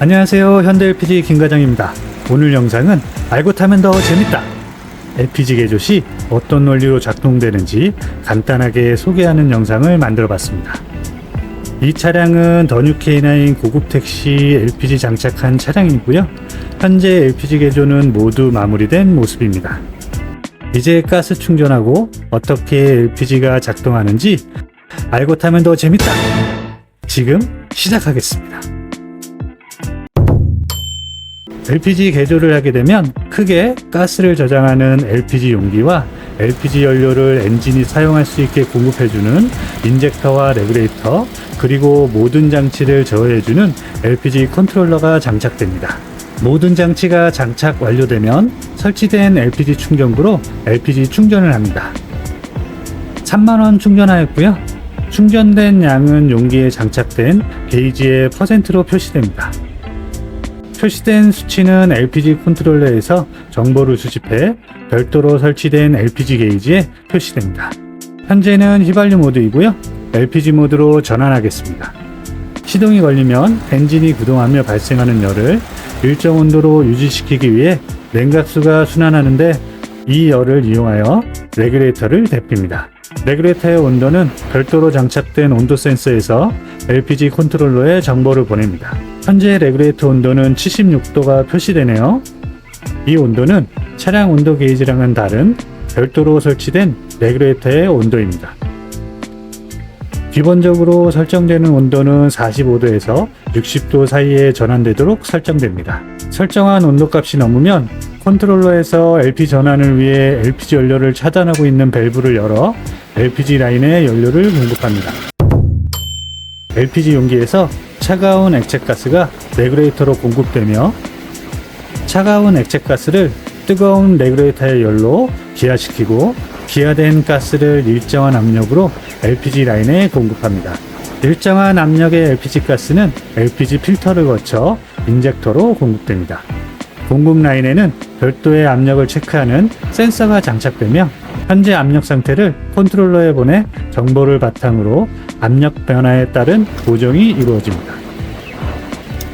안녕하세요. 현대 LPG 김과장입니다. 오늘 영상은 알고 타면 더 재밌다. LPG 개조 시 어떤 원리로 작동되는지 간단하게 소개하는 영상을 만들어 봤습니다. 이 차량은 더뉴 K9 고급 택시 LPG 장착한 차량이고요. 현재 LPG 개조는 모두 마무리된 모습입니다. 이제 가스 충전하고 어떻게 LPG가 작동하는지 알고 타면 더 재밌다. 지금 시작하겠습니다. LPG 개조를 하게 되면 크게 가스를 저장하는 LPG 용기와 LPG 연료를 엔진이 사용할 수 있게 공급해주는 인젝터와 레귤레이터 그리고 모든 장치를 제어해주는 LPG 컨트롤러가 장착됩니다. 모든 장치가 장착 완료되면 설치된 LPG 충전구로 LPG 충전을 합니다. 3만원 충전하였고요. 충전된 양은 용기에 장착된 게이지의 퍼센트로 표시됩니다. 표시된 수치는 LPG 컨트롤러에서 정보를 수집해 별도로 설치된 LPG 게이지에 표시됩니다. 현재는 휘발유 모드이고요. LPG 모드로 전환하겠습니다. 시동이 걸리면 엔진이 구동하며 발생하는 열을 일정 온도로 유지시키기 위해 냉각수가 순환하는데 이 열을 이용하여 레귤레이터를 데핍니다. 레귤레이터의 온도는 별도로 장착된 온도 센서에서 LPG 컨트롤러에 정보를 보냅니다. 현재 레귤레이터 온도는 76도가 표시되네요. 이 온도는 차량 온도 게이지랑은 다른 별도로 설치된 레귤레이터의 온도입니다. 기본적으로 설정되는 온도는 45도에서 60도 사이에 전환되도록 설정됩니다. 설정한 온도 값이 넘으면 컨트롤러에서 LP 전환을 위해 LPG 연료를 차단하고 있는 밸브를 열어 LPG 라인에 연료를 공급합니다. LPG 용기에서 차가운 액체가스가 레귤레이터로 공급되며 차가운 액체가스를 뜨거운 레귤레이터의 열로 기화시키고 기화된 가스를 일정한 압력으로 LPG 라인에 공급합니다. 일정한 압력의 LPG 가스는 LPG 필터를 거쳐 인젝터로 공급됩니다. 공급 라인에는 별도의 압력을 체크하는 센서가 장착되며 현재 압력 상태를 컨트롤러에 보내 정보를 바탕으로 압력 변화에 따른 보정이 이루어집니다.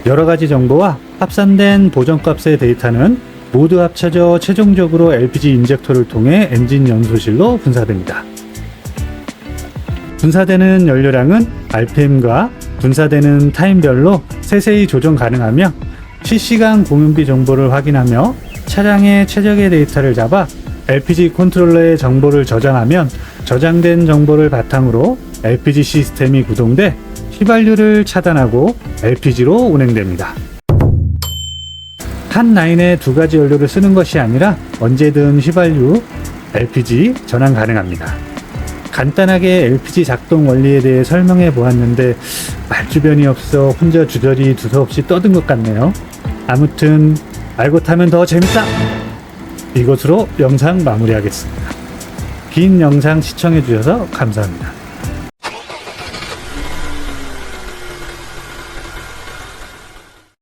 여러 가지 정보와 합산된 보정값의 데이터는 모두 합쳐져 최종적으로 LPG 인젝터를 통해 엔진 연소실로 분사됩니다. 분사되는 연료량은 RPM과 분사되는 타임별로 세세히 조정 가능하며 실시간 공연비 정보를 확인하며 차량의 최적의 데이터를 잡아 LPG 컨트롤러에 정보를 저장하면 저장된 정보를 바탕으로 LPG 시스템이 구동돼 휘발유를 차단하고 LPG로 운행됩니다. 한 라인에 두 가지 연료를 쓰는 것이 아니라 언제든 휘발유, LPG 전환 가능합니다. 간단하게 LPG 작동 원리에 대해 설명해 보았는데 말주변이 없어 혼자 주저리 두서없이 떠든 것 같네요. 아무튼 알고 타면 더 재밌다! 이것으로 영상 마무리하겠습니다. 긴 영상 시청해 주셔서 감사합니다.